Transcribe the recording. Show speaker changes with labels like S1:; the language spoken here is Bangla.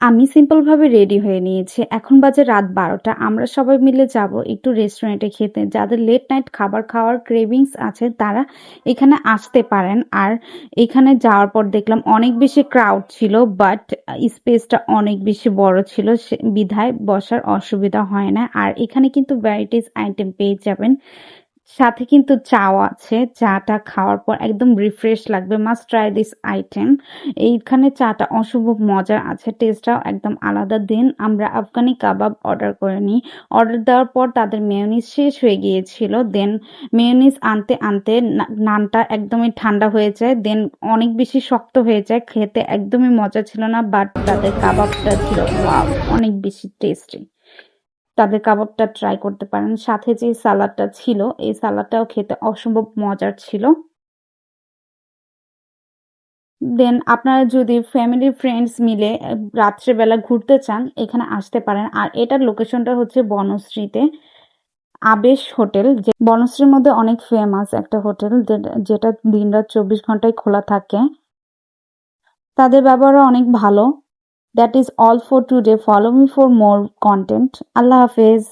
S1: আমি সিম্পলভাবে রেডি হয়ে নিয়েছি। এখন বাজে রাত ১২টা। আমরা সবাই মিলে যাব একটু রেস্টুরেন্টে খেতে। যাদের লেট নাইট খাবার খাওয়ার ক্রেভিংস আছে, তারা এখানে আসতে পারেন। আর এখানে যাওয়ার পর দেখলাম অনেক বেশি ক্রাউড ছিল বাট স্পেসটা অনেক বেশি বড় ছিল বিধায় বসার অসুবিধা হয় না। আর এখানে কিন্তু ভ্যারাইটিস আইটেম পেয়ে যাবেন। সাথে কিন্তু চাও আছে। চাটা খাওয়ার পর একদম রিফ্রেশ লাগবে। Must try this item. এইখানে চাটা অসম্ভব মজার আছে। টেস্টটাও একদম আলাদা। দেন আমরা আফগানি কাবাব অর্ডার করে নিই। অর্ডার দেওয়ার পর তাদের মেয়োনিজ শেষ হয়ে গিয়েছিল। দেন মেয়োনিজ আনতে, আনতে নানটা একদমই ঠান্ডা হয়ে যায়। দেন অনেক বেশি শক্ত হয়ে যায়। খেতে একদমই মজা ছিল না। বাট তাদের কাবাবটা ছিল অনেক বেশি টেস্টি। তাদের কাবাবটা ট্রাই করতে পারেন। সাথে যে সালাদটা ছিল, এই সালাদটাও খেতে অসম্ভব মজার ছিল। দেন আপনারা যদি ফ্যামিলি ফ্রেন্ডস মিলে রাত্রেবেলা ঘুরতে চান, এখানে আসতে পারেন। আর এটার লোকেশনটা হচ্ছে বনশ্রীতে। আবেশ হোটেল যে বনশ্রীর মধ্যে অনেক ফেমাস একটা হোটেল যেটা দিনরাত ২৪ ঘন্টাই খোলা থাকে। তাদের ব্যবহারও অনেক ভালো। That is all for today. Follow me for more content আল্লাহ হাফেজ।